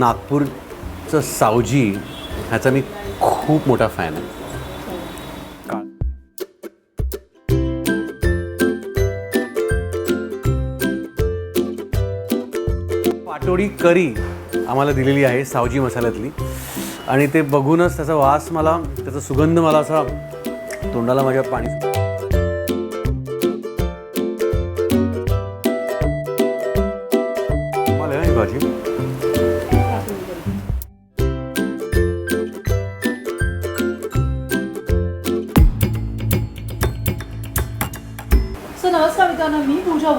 नागपूरचं सावजी ह्याचा मी खूप मोठा फॅन आहे. पाटोडी करी आम्हाला दिलेली आहे सावजी मसाल्यातली. आणि ते बघूनच त्याचा वास मला त्याचा सुगंध मला असा तोंडाला माझ्या पाणी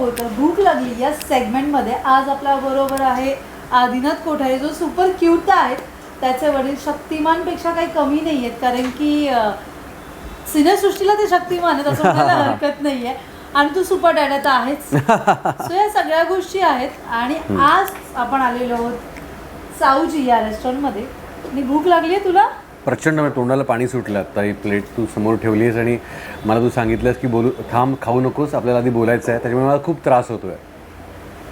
पूजा बोलतो भूक लागली. या सेगमेंटमध्ये आज आपल्या बरोबर आहे आदिनाथ कोठारे जो सुपर क्यूट आहेत त्याचे वडील शक्तिमानपेक्षा काही कमी नाही आहेत कारण की सिनेसृष्टीला ते शक्तिमान आहेत असं म्हणायला हरकत नाही आहे आणि तू सुपर डॅड आता आहेच. सो या सगळ्या गोष्टी आहेत. आणि आज आपण आलेलो आहोत साऊजी या रेस्टॉरंटमध्ये आणि भूक लागली आहे तुला? प्रचंड म्हणजे तोंडाला पाणी सुटलं. आता ही प्लेट तू समोर ठेवली आहेस आणि मला तू सांगितलंस की बोलू थांब खाऊ नकोस. आपल्याला आधी बोलायचं आहे त्याच्यामुळे मला खूप त्रास होतोय.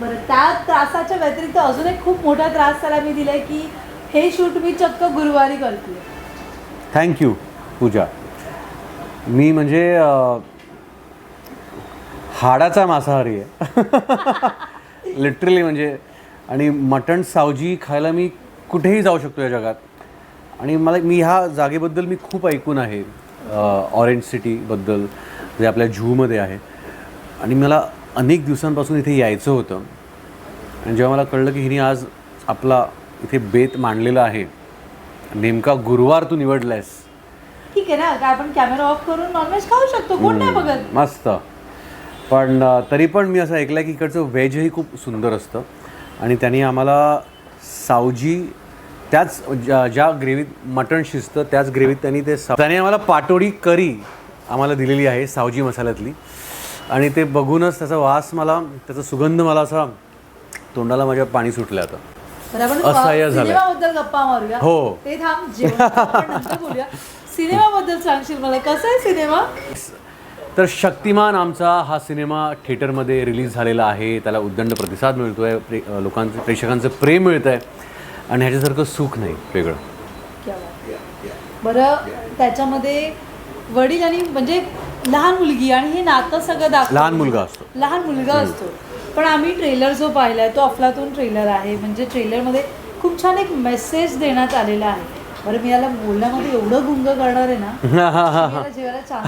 बरं त्या त्रासाच्या व्यतिरिक्त अजून एक खूप मोठा त्रास त्याला मी दिलाय की हे शूट मी चक्क गुरुवारी करते. थँक्यू पूजा. मी म्हणजे हाडाचा मांसाहारी आहे. लिटरली म्हणजे आणि मटण सावजी खायला मी कुठेही जाऊ शकतो या जगात. आणि मला मी ह्या जागेबद्दल मी खूप ऐकून आहे ऑरेंज सिटीबद्दल जे आपल्या झूमध्ये आहे. आणि मला अनेक दिवसांपासून इथे यायचं होतं. आणि जेव्हा मला कळलं की हिने आज आपला इथे बेत मांडलेला आहे नेमका गुरुवार तू निवडलायस. ठीक आहे ना आपण कॅमेरा ऑफ करून नॉनव्हेज खाऊ शकतो कोण नाही बघत? मस्त. पण तरी पण मी असं ऐकलं की इकडचं व्हेजही खूप सुंदर असतं. आणि त्यांनी आम्हाला सावजी त्याच ज्या ज्या ग्रेव्हीत मटण शिजतं त्याच ग्रेव्हीत त्यांनी ते साव- त्याने आम्हाला पाटोडी करी आम्हाला दिलेली आहे सावजी मसाल्यातली. आणि ते बघूनच त्याचा वास मला त्याचा सुगंध मला असा तोंडाला माझ्या पाणी सुटलं आता. असह्य गप्पा मारूया. हो. ते थांब सिनेमाबद्दल सांगशील मला कसा आहे सिनेमा? तर शक्तिमान आमचा हा सिनेमा थिएटरमध्ये रिलीज झालेला आहे. त्याला उद्दंड प्रतिसाद मिळतो आहे प्रे लोकांचं प्रेक्षकांचं प्रेम मिळतं आहे आणि ह्याच्यासारखं सुख नाही वेगळं. क्या बात आहे. बरं त्याच्यामध्ये वडील आणि म्हणजे लहान मुलगी आणि हे नातं सगळं दाखव लहान मुलगा असतो. लहान मुलगा असतो. पण आम्ही ट्रेलर जो पाहिलाय तो अफलातून ट्रेलर आहे. म्हणजे ट्रेलरमध्ये खूप छान एक मेसेज देण्यात आलेला आहे. बरं मी याला बोलण्यामध्ये एवढं गुंग करणार आहे ना जेवायला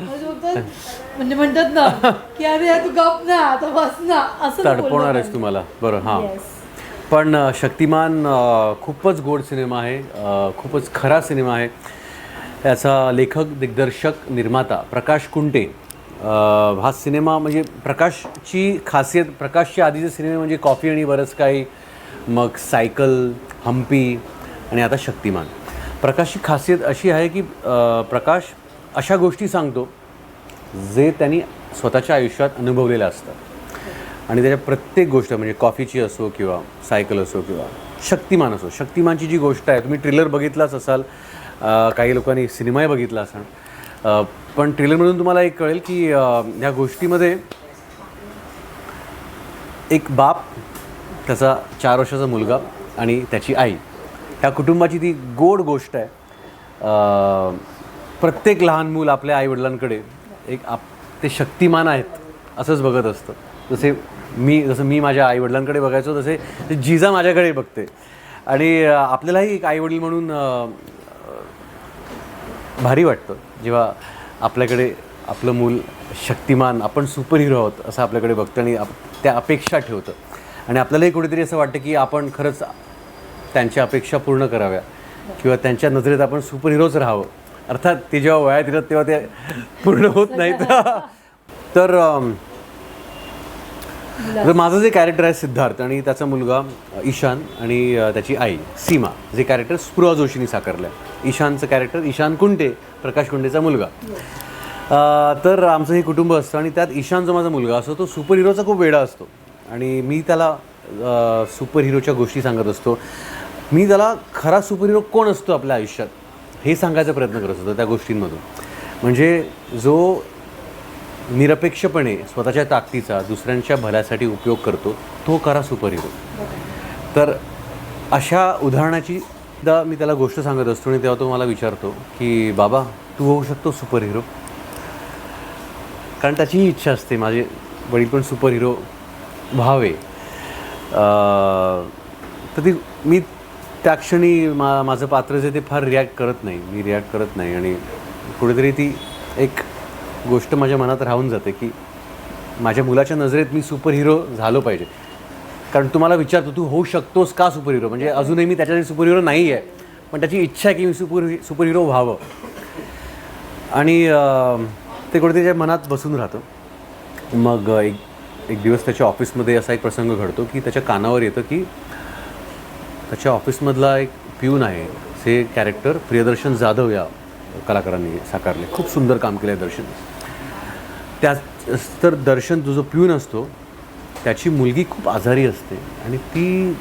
म्हणजे म्हणजे म्हणतात ना की अरे तू गप ना आता बस ना असं तडपवणार आहेस. तुम्हाला. बरं हां. पण शक्तिमान खूपच गोड सिनेमा आहे खूपच खरा सिनेमा आहे. याचा लेखक दिग्दर्शक निर्माता प्रकाश कुंटे हा सिनेमा म्हणजे प्रकाशची खासियत प्रकाशच्या आधीचे सिनेमे म्हणजे कॉफी आणि बरंच काही मग सायकल हम्पी आणि आता शक्तिमान. प्रकाशची खासियत अशी आहे की प्रकाश अशा गोष्टी सांगतो जे त्यांनी स्वतःच्या आयुष्यात अनुभवलेलं असतं आणि त्याच्या प्रत्येक गोष्ट म्हणजे कॉफीची असो किंवा सायकल असो किंवा शक्तिमान असो शक्तिमानची जी गोष्ट आहे तुम्ही ट्रेलर बघितलाच असाल काही लोकांनी सिनेमाही बघितला असाल. पण ट्रेलरमधून तुम्हाला एक कळेल की ह्या गोष्टीमध्ये एक बाप त्याचा चार वर्षाचा मुलगा आणि त्याची आई ह्या कुटुंबाची ती गोड गोष्ट आहे. प्रत्येक लहान मूल आपल्या आईवडिलांकडे एक आप ते शक्तिमान आहेत असंच बघत असतं. जसे मी जसं मी माझ्या आईवडिलांकडे बघायचो तसे जिजा माझ्याकडे बघते. आणि आपल्यालाही एक आईवडील म्हणून भारी वाटतं. जेव्हा आपल्याकडे आपलं मूल शक्तिमान आपण सुपर हिरो आहोत असं आपल्याकडे बघतं आणि आप त्या अपेक्षा ठेवतं. आणि आपल्यालाही कुठेतरी असं वाटतं की आपण खरंच त्यांच्या अपेक्षा पूर्ण कराव्या. किंवा त्यांच्या नजरेत आपण सुपर हिरोच राहावं. अर्थात ते जेव्हा वयात येतात तेव्हा ते पूर्ण होत नाहीत तर तर म्हणजे माझं जे कॅरेक्टर आहे सिद्धार्थ आणि त्याचा मुलगा ईशान आणि त्याची आई सीमा जे कॅरेक्टर स्पृहा जोशीने साकारलं आहे ईशानचं कॅरेक्टर ईशान कुंटे प्रकाश कुंटेचा मुलगा. तर आमचं हे कुटुंब असतं आणि त्यात ईशान जो माझा मुलगा असतो तो सुपर हिरोचा खूप वेडा असतो. आणि मी त्याला सुपर हिरोच्या गोष्टी सांगत असतो. मी त्याला खरा सुपर हिरो कोण असतो आपल्या आयुष्यात हे सांगायचा प्रयत्न करत होतो त्या गोष्टींमधून. म्हणजे जो निरपेक्षपणे स्वतःच्या ताकदीचा दुसऱ्यांच्या भल्यासाठी उपयोग करतो तो करा सुपरहिरो. तर अशा उदाहरणाची दा मी त्याला गोष्ट सांगत असतो आणि तेव्हा तो मला विचारतो की बाबा तू होऊ शकतो सुपरहिरो? कारण त्याचीही इच्छा असते माझे वडील पण सुपरहिरो व्हावे. तर ती मी त्या क्षणी मा माझं पात्र जे ते फार रिॲक्ट करत नाही. मी रिॲक्ट करत नाही आणि कुठेतरी ती एक गोष्ट माझ्या मनात राहून जाते की माझ्या मुलाच्या नजरेत मी सुपर हिरो झालो पाहिजे. कारण तुम्हाला विचारतो तू होऊ शकतोस का सुपर हिरो म्हणजे अजूनही मी त्याच्यासाठी सुपर हिरो नाही आहे पण त्याची इच्छा आहे की मी सुपर सुपर हिरो व्हावं. आणि ते कुठे त्याच्या मनात बसून राहतं. मग एक एक दिवस त्याच्या ऑफिसमध्ये असा एक प्रसंग घडतो की त्याच्या कानावर येतं की त्याच्या ऑफिसमधला एक पिऊन आहे. ते कॅरेक्टर प्रियदर्शन जाधव या कलाकारांनी साकारले. खूप सुंदर काम केलं आहे दर्शन. त्याच तर दर्शन जो जो पिऊन असतो त्याची मुलगी खूप आजारी असते आणि ती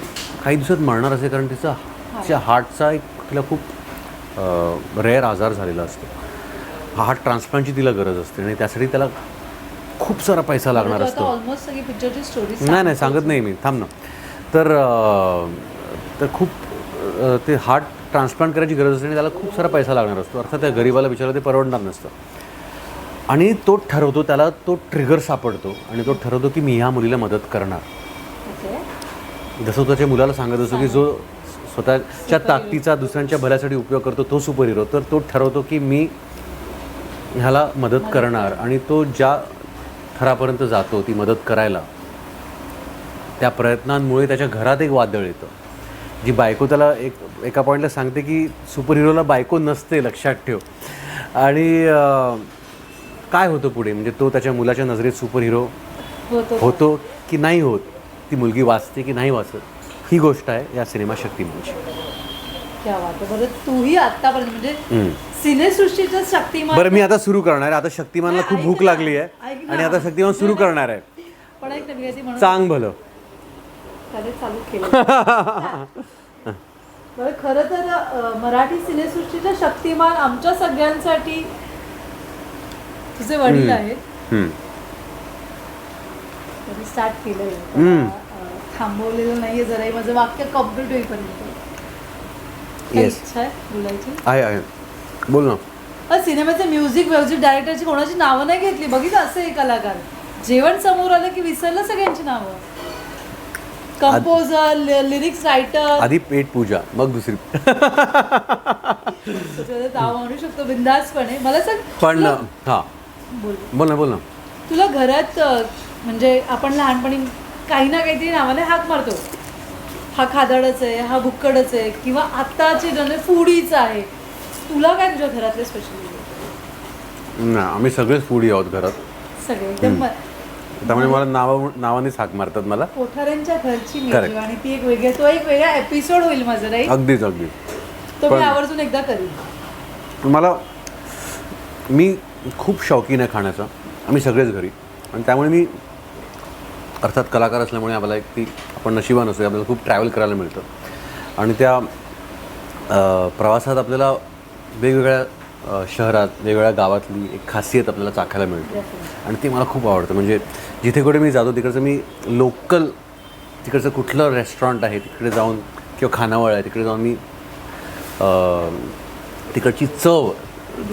काही दिवसात मरणार असते कारण तिचा तिच्या हार्टचा एक तिला खूप रेअर आजार झालेला असतो. हार्ट ट्रान्सप्लांटची तिला गरज असते आणि त्यासाठी त्याला खूप सारा पैसा लागणार आता असतो. नाही नाही सांगत नाही मी थांब ना. तर तर खूप ते हार्ट ट्रान्सप्लांट करायची गरज असते आणि त्याला खूप सारा पैसा लागणार असतो. अर्थात त्या गरीबाला बिचारा ते परवडणार नसतं. आणि तो ठरवतो त्याला तो ट्रिगर सापडतो आणि तो ठरवतो की मी ह्या मुलीला मदत करणार. जसं तो त्याच्या मुलाला सांगत असतो की जो स्वतःच्या ताकदीचा दुसऱ्यांच्या भल्यासाठी उपयोग करतो तो सुपर हिरो तर तो ठरवतो की मी ह्याला मदत करणार आणि तो ज्या थरापर्यंत जातो ती मदत करायला त्या प्रयत्नांमुळे त्याच्या घरात एक वादळ येतं. जी बायको त्याला एक एका पॉईंटला सांगते की सुपर हिरोला बायको नसते लक्षात ठेव. आणि काय होतं पुढे? म्हणजे तो त्याच्या मुलाच्या नजरेत सुपर हिरो होतो की नाही होत? ती मुलगी वाचते की नाही वाचत? ही गोष्ट आहे या सिनेमा शक्तिमानची क्या बात आहे. बरं तूही आतापर्यंत म्हणजे शक्तिमान बरं मी आता सुरू करणार आहे. आता शक्तिमानला खूप भूक लागली आहे. आणि आता शक्तिमान सुरू करणार आहे. पण एक नवी ती म्हणून चांग भलं. त्याने चालू केलं. बरं खरं तर अं, मराठी सिनेसृष्टीचा शक्तिमान आमच्या सगळ्यांसाठी तुझे वडील आहेत. हम्म. त्यांनी स्टार्ट केलंय. हम्म. अं, थांबवलेलं नाहीये जराही. माझं वाक्य कंप्लीट होईपर्यंत. काही Yes. इच्छा आहे बोलायची? आहे आहे. बोल ना. अ, सिनेमाचे म्युझिक म्युझिक डायरेक्टरची कोणाची नावं नाही घेतली? बघितलं असं हे कलाकार. जेवण समोर आलं की विसरलं सगळ्यांची नावं. कंपोजर लिरिक्स रायटर आधी पेट पूजा मग दुसरी. नाव म्हणू शकतो बिंदासपणे. मला सांग पण तुला- हां. बोल. ना बोल ना. तुला घरात म्हणजे आपण लहानपणी काही ना काहीतरी नावाने हाक मारतो. हा खादडच आहे हा भुक्कडच आहे किंवा आत्ताची जण फुडीच आहे. तुला काय तुझ्या घरातले स्पेशल ना आम्ही सगळेच फूडी आहोत घरात. सगळे एकदम त्यामुळे मला नावा नावानेच हाक मारतात मला. कोठाऱ्यांच्या घरची. मेजवानी ती एक वेगळी तो एक वेगळा एपिसोड होईल माझं राईट अगदीच अगदी तो मी आवर्जून एकदा करीन. मला मी खूप शौकीन आहे खाण्याचा. आम्ही सगळेच घरी. आणि त्यामुळे मी अर्थात कलाकार असल्यामुळे आम्हाला एक ती आपण नशिबान असतो आपल्याला खूप ट्रॅव्हल करायला मिळतं. आणि त्या प्रवासात आपल्याला वेगवेगळ्या शहरात वेगवेगळ्या गावातली एक खासियत आपल्याला चाखायला मिळते. आणि ती मला खूप आवडतं. म्हणजे जिथे कुठे मी जातो तिकडचं मी लोकल तिकडचं कुठलं रेस्टॉरंट आहे तिकडे जाऊन किंवा खानावळ आहे तिकडे जाऊन मी तिकडची चव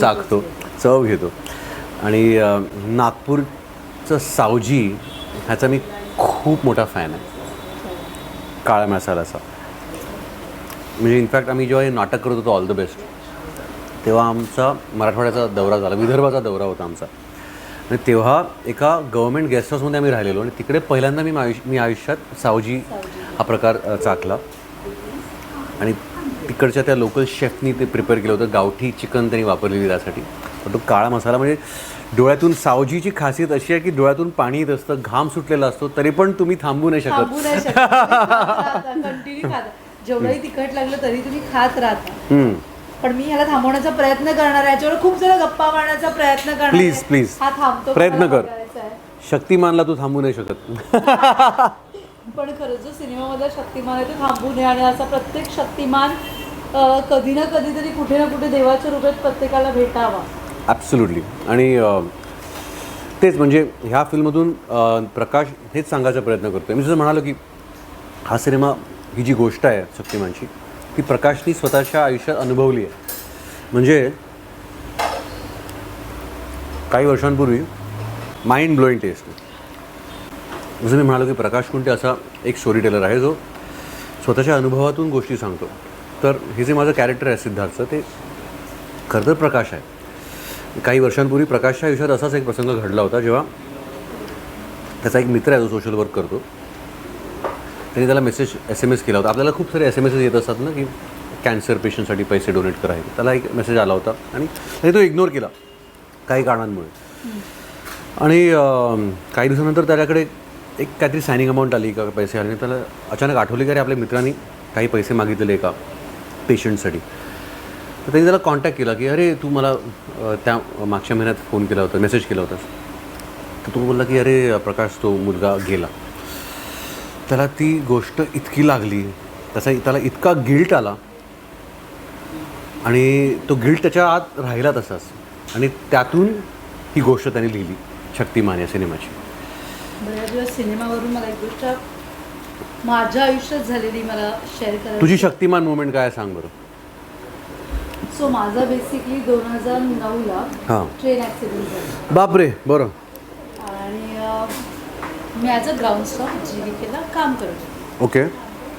चाखतो चव घेतो. आणि नागपूरचं सावजी ह्याचा मी खूप मोठा फॅन आहे. काळा मसाल्याचा. म्हणजे इनफॅक्ट आम्ही जेव्हा हे नाटक करत होतो ऑल द बेस्ट तेव्हा आमचा मराठवाड्याचा दौरा झाला विदर्भाचा दौरा होता आमचा. आणि तेव्हा एका गव्हर्मेंट गेस्ट हाऊसमध्ये आम्ही राहिलेलो आणि तिकडे पहिल्यांदा मी आयुष्य मी आयुष्यात सावजी हा प्रकार चाकला आणि तिकडच्या त्या लोकल शेफनी ते प्रिपेअर केलं होतं गावठी चिकन त्यांनी वापरलेली त्यासाठी. पण तो काळा मसाला म्हणजे डोळ्यातून सावजीची खासियत अशी आहे की डोळ्यातून पाणी येत असतं घाम सुटलेला असतो तरी पण तुम्ही थांबू नाही शकत थांबू नाही शकत कंटिन्यू खाता जेवढंही तिखट लागलं तरी तुम्ही खात राहता हम्म. पण मी ह्याला थांबवण्याचा प्रयत्न करणार आहे याच्यावर खूप जरा गप्पा मारण्याचा प्रयत्न करणार आहे. Please, please. हा थांबतो प्रयत्न मला कर. बघायचा आहे. शक्तिमानला तू थांबू नाही शकत पण खरंच जो सिनेमामधला शक्तिमान आहे तो थांबू नये आणि असा प्रत्येक शक्तिमान अं, कधी ना कधीतरी कुठे ना कुठे देवाच्या रूपात प्रत्येकाला भेटावा ॲब्सुल्युटली आणि तेच म्हणजे ह्या फिल्ममधून प्रकाश हेच सांगायचा प्रयत्न करतो मी जसं म्हणालो की हा सिनेमा ही जी गोष्ट आहे शक्तिमानची ती प्रकाशनी स्वतःच्या आयुष्यात अनुभवली आहे. म्हणजे काही वर्षांपूर्वी माइंड ब्लोईंग टेस्ट जसं मी म्हणालो की प्रकाश कुंटे असा एक स्टोरी टेलर आहे जो स्वतःच्या अनुभवातून गोष्टी सांगतो. तर हे जे माझं कॅरेक्टर आहे सिद्धार्थचं ते खरं तर प्रकाश आहे. काही वर्षांपूर्वी प्रकाशच्या आयुष्यात असाच एक प्रसंग घडला होता जेव्हा त्याचा एक मित्र आहे जो सोशल वर्क करतो. त्यांनी त्याला मेसेज एस एम एस केला होता. आपल्याला खूप सारे एस एम एसेस येत असतात ना की कॅन्सर पेशंटसाठी पैसे डोनेट करायचे. त्याला एक मेसेज आला होता आणि तो इग्नोर केला काही कारणांमुळे. आणि काही दिवसानंतर त्याच्याकडे एक काहीतरी सायनिंग अमाऊंट आली का पैसे आले. त्याला अचानक आठवले की अरे आपल्या मित्रांनी काही पैसे मागितलेले एका पेशंटसाठी तर त्यांनी त्याला कॉन्टॅक्ट केला की अरे तू मला त्या मागच्या महिन्यात फोन केला होता मेसेज केला होतास. तर तो बोलला की अरे प्रकाश तो मुलगा गेला. त्याला ती गोष्ट इतकी लागली त्याचा त्याला इतका गिल्ट आला आणि तो गिल्ट त्याच्या आत राहिला तसाच आणि त्यातून ही गोष्ट त्याने लिहिली शक्तिमान या सिनेमाची. दिवस सिनेमावरून मला एक गोष्ट माझ्या आयुष्यात झालेली मला शेअर तुझी शक्तिमान मुवमेंट काय सांग बरं. सो माझा बेसिकली दोन हजार नऊला हां. ट्रेन ॲक्सिडेंट झाला. बापरे बरं. आणि अं, मी ॲज अ ग्राउंड स्टाफ जी केला काम करत होते. ओके.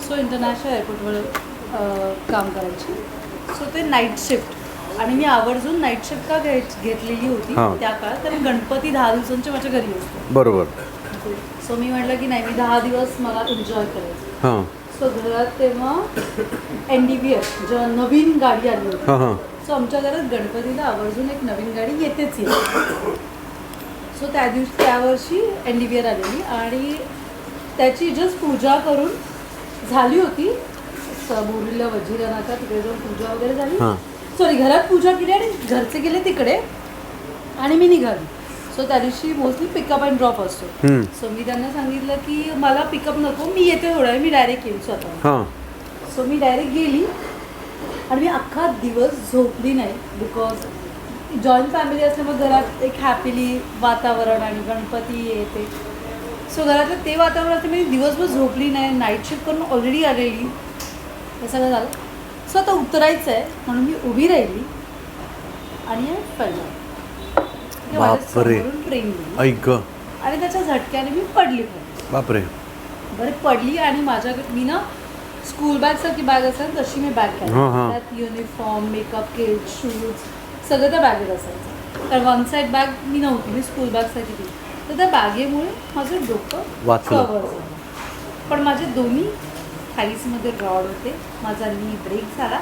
सो इंटरनॅशनल एअरपोर्टवर अं, काम करायची. सो ते नाईट शिफ्ट आणि मी आवर्जून नाईट शिफ्ट का घ्याय घेतलेली होती हां. त्या काळात कारण गणपती दहा दिवसांचे माझ्या घरी असतो. बरोबर. सो मी म्हटलं की नाही मी दहा दिवस मला एन्जॉय करायचं. हां. सो घरात तेव्हा एन डी बी जेव्हा नवीन गाडी आली होती. हां हां. सो आमच्या घरात गणपतीला आवर्जून एक नवीन गाडी येतेच येते. सो त्या दिवशी त्यावर्षी एन डी बी आर आलेली आणि त्याची जस्ट पूजा करून झाली होती. बोरीला वजिरा नाका तिकडे जाऊन पूजा वगैरे झाली. सॉरी घरात पूजा केली आणि घरचे गेले तिकडे आणि मी निघाली. सो त्या दिवशी मोस्टली पिकअप अँड ड्रॉप असतो. सो मी त्यांना सांगितलं की मला पिकअप नको मी येते थोड्या वेळ मी डायरेक्ट येईल स्वतः. हां. सो मी डायरेक्ट गेली. आणि मी अख्खा दिवस झोपली नाही बिकॉज जॉईंट फॅमिली असल्यामुळे घरात एक हॅपीली वातावरण आणि गणपती येते. सो घरातलं ते वातावरण असतं मी दिवसभर झोपली नाही. नाईट शिफ्ट करून ऑलरेडी आलेली. हे सगळं झालं. सो आता उतरायचं आहे म्हणून मी उभी राहिली. आणि पडलं बापरे. ऐक आणि त्याच्या झटक्याने मी पडली पण. बापरे. बरं पडली आणि माझ्या मी ना स्कूल बॅग सारखी बॅग असेल तशी मी बॅग. त्यात युनिफॉर्म मेकअप किट शूज सगळं त्या बॅगेत असायचं. तर वन साईड बॅग मी नव्हती मी स्कूल बॅगसाठी दिली. तर त्या बॅगेमुळे माझं डोकं वाचलं. कव्हर झालं. पण माझे दोन्ही थाईसमध्ये रॉड होते. माझा नी ब्रेक झाला.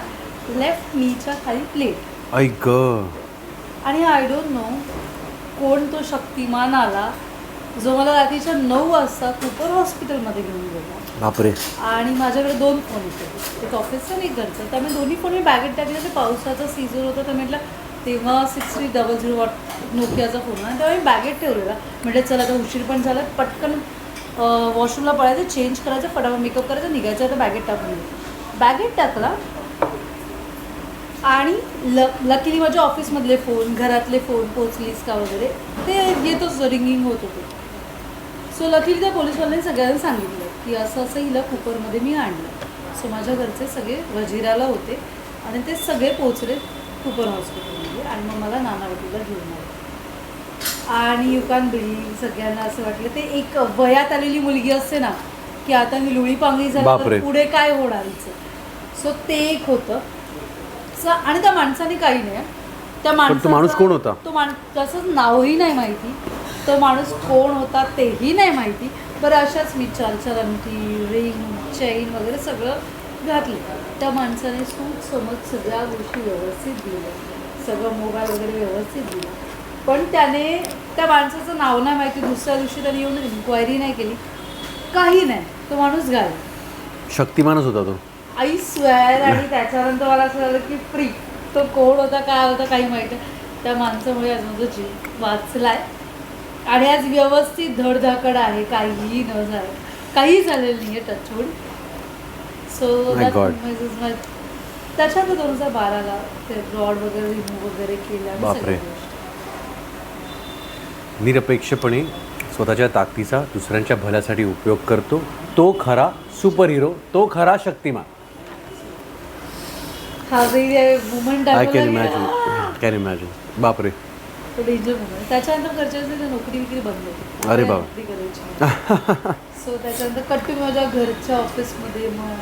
लेफ्ट नीच्या खाली प्लेट ऐक आणि आय डोंट नो कोण तो शक्तिमान आला जो मला रात्रीच्या नऊ वाजता कुपर हॉस्पिटलमध्ये घेऊन गेला. बापरे. आणि माझ्याकडे दोन फोन होते. एक ऑफिसचा आणि एक घरचा. त्यामुळे दोन्ही फोन मी बॅगेत टाकले ते पावसाचा सीझन होता तर म्हटलं तेव्हा six three double zero what नोकियाचा फोन आणि तेव्हा मी बॅगेत ठेवलेला. म्हटलं चला आता उशीर पण झाला. पटकन वॉशरूमला पडायचं चेंज करायचं फटाफट मेकअप करायचं निघायचं आता बॅगेत टाकून बॅगेत टाकला. आणि ल लकीली माझ्या ऑफिसमधले फोन घरातले फोन पोचलीस का वगैरे ते येतच रिंगिंग होत होते. सो लकीली त्या पोलीसवाल्यांनी सगळ्यांना सांगितलं की असं असं हिला कुपरमध्ये मी आणलं. सो माझ्या घरचे सगळे वजिराला होते आणि ते सगळे पोचले कुपर हॉस्पिटलमध्ये आणि मग मला नानावतीला घेऊन आले. आणि यू कॅन बिलीव सगळ्यांना असं वाटलं. ते एक वयात आलेली मुलगी असते ना की आता मी लुळी पांगळी झाली. तर पुढे काय होणार? सो ते एक होतं. स- आणि त्या माणसाने काही नाही. त्या माणूस माणसाचं- कोण होता? तो माण त्याचं नावही नाही माहिती. तो माणूस कोण होता तेही नाही माहिती. बरं अशाच मी चार चार अंगठी रिंग चैन वगैरे सगळं घातले. त्या माणसाने सूट समज सगळ्या गोष्टी व्यवस्थित दिल्या. सगळं मोबाईल वगैरे व्यवस्थित दिला. पण त्याने त्या माणसाचं नाव नाही माहिती. दुसऱ्या दिवशी त्याने येऊन इन्क्वायरी नाही केली. काही नाही. तो माणूस गायब शक्तिमानच होता तो. आई स्वेअर आणि त्याच्यानंतर मला असं झालं की फ्री तो कोण होता काय होता काही माहिती. त्या माणसामुळे आज माझा जीव वाचलाय. आणि आज व्यवस्थित धडधाकड आहे. काहीही न झालं. काही झालेलं नाही आहे टचवूड सो God. त्याच्यानंतर दोन हजार बाराला ते रॉड वगैरे रिमूव्ह वगैरे केलं. निरपेक्षपणे स्वतःच्या ताकदीचा दुसऱ्यांच्या भल्यासाठी उपयोग करतो. तो खरा सुपर हिरो तो खरा शक्तिमान. हा जे movement I can imagine can imagine बापरे. डेंजर मुवमेंट त्याच्यानंतर घरच्यांनी ते नोकरी विक्री बंद. अरे बाबा. नोकरी करायची सो त्याच्यानंतर कट्टू माझ्या घरच्या ऑफिसमध्ये मग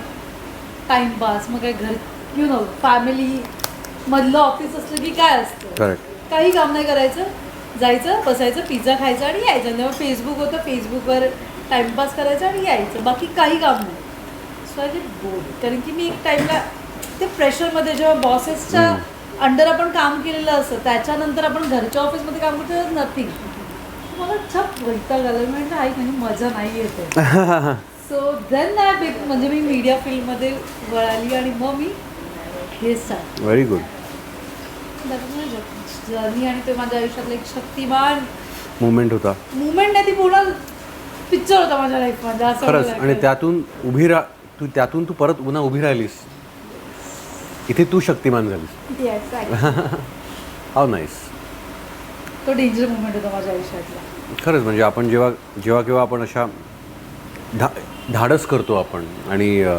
टाइमपास मग काय घर यु नो फॅमिली मधलं ऑफिस असलं की काय असतं? करेक्ट काही काम नाही करायचं. जायचं बसायचं पिझ्झा खायचं आणि यायचं. तेव्हा फेसबुक होतं फेसबुकवर टाइमपास करायचं आणि यायचं. बाकी काही काम नाही. सो आय गेट कारण की मी एक टाईमला ते प्रेशरमध्ये जेव्हा बॉसेसच्या अंडर आपण काम केलेलं असतं त्याच्यानंतर आपण घरच्या ऑफिसमध्ये काम करतो नथिंग मला छप वैताग आला. मी म्हटलं आई म्हणजे मजा नाही येते. सो देन आय म्हणजे मी मीडिया फील्डमध्ये वळाली आणि मग मी हे स्टार्ट व्हेरी गुड जर्नी आणि ते माझ्या आयुष्यातलं एक शक्तिमान मुवमेंट होता. मुवमेंट नाही ती पूर्ण पिक्चर होता माझ्या खरंच. मला आणि. त्यातून उभी रा तू त्यातून तू परत पुन्हा उभी राहिलीस. इथे तू शक्तिमान झालीस. Yes, exactly. हाव नाईस तो डेंजर मुवमेंट होता माझ्या आयुष्यातला. खरंच म्हणजे आपण जेव्हा जेव्हा केव्हा आपण अशा धा धाडस करतो आपण आणि अ,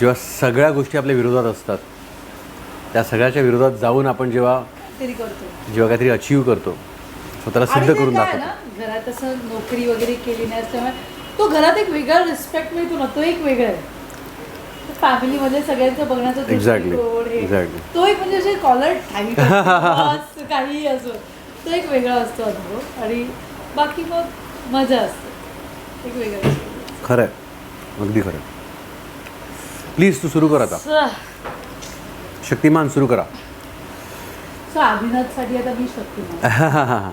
जेव्हा सगळ्या गोष्टी आपल्या विरोधात असतात त्या सगळ्याच्या विरोधात जाऊन आपण जेव्हा तरी करतो. जेव्हा काहीतरी अचीव करतो स्वतःला सिद्ध करून काय दाखवतो. ना घरात असं नोकरी वगैरे केली नाही असल्यामुळे तो घरात एक वेगळा रिस्पेक्ट मिळतो ना तो एक वेगळा आहे. फॅमिलीमध्ये सगळ्यांचं बघण्याचा हे. Exactly. तो एक म्हणजे कॉलर काही असो तो एक वेगळा असतो अनुभव. आणि बाकी मग मजा असते. एक वेगळा खरं आहे. अगदी खरं प्लीज तू सुरू कर आता. सो. शक्तिमान सुरू करा. आदिनाथसाठी आता मी शक्तिमान.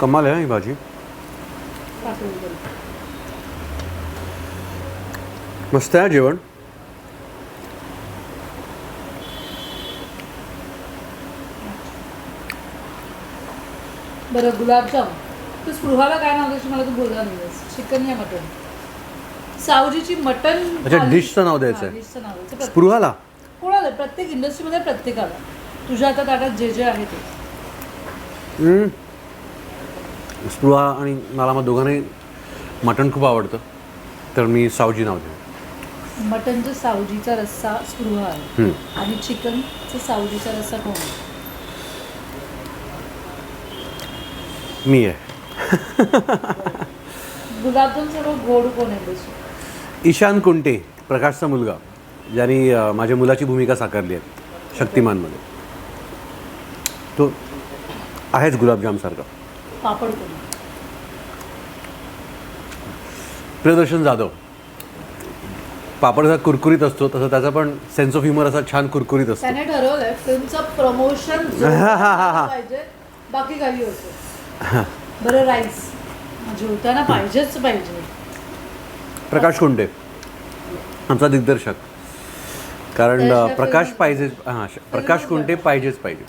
कमाल आहे हं ही भाजी. मस्त आहे जेवण? बरं गुलाबजाम. तू स्पृहाला काय नाव द्यायची मला तू बोलला नाहीस चिकन या मटन सावजीची मटन अच्छा, डिशचं नाव द्यायचं. डिशचं नाव द्यायचं. प्रत्येक- स्पृहाला? कोणाला प्रत्येक इंडस्ट्रीमध्ये प्रत्येकाला तुझ्या आता ताटात जे जे आहे ते. हम्म. स्पृहा आणि मला मग दोघांनाही मटण खूप आवडतं. तर मी सावजी नाव देऊ मटनचा सावजीचा रस्सा स्पृहा आहे. हम्म. आणि चिकनचा सावजीचा रस्सा कोण आहे? मी आहे. गुलाबजाम सर्व गोड कोण आहे ईशान कुंटे प्रकाशचा मुलगा ज्यांनी अं, माझ्या मुलाची भूमिका साकारली आहे शक्तिमानमध्ये. तो आहेच गुलाबजामसारखा पापड आहे? प्रियदर्शन जाधव पापड जसा कुरकुरीत असतो तसं त्याचा पण सेन्स ऑफ ह्युमर असा छान कुरकुरीत असतो त्याने ठरवलंय फिल्मचं प्रमोशन पाहिजे बाकी काही होतं बरं राईस जेवताना पाहिजेच पाहिजे प्रकाश कुंटे आमचा दिग्दर्शक कारण प्रकाश पाहिजेच हां प्रकाश कुंटे. पाहिजेच पाहिजे.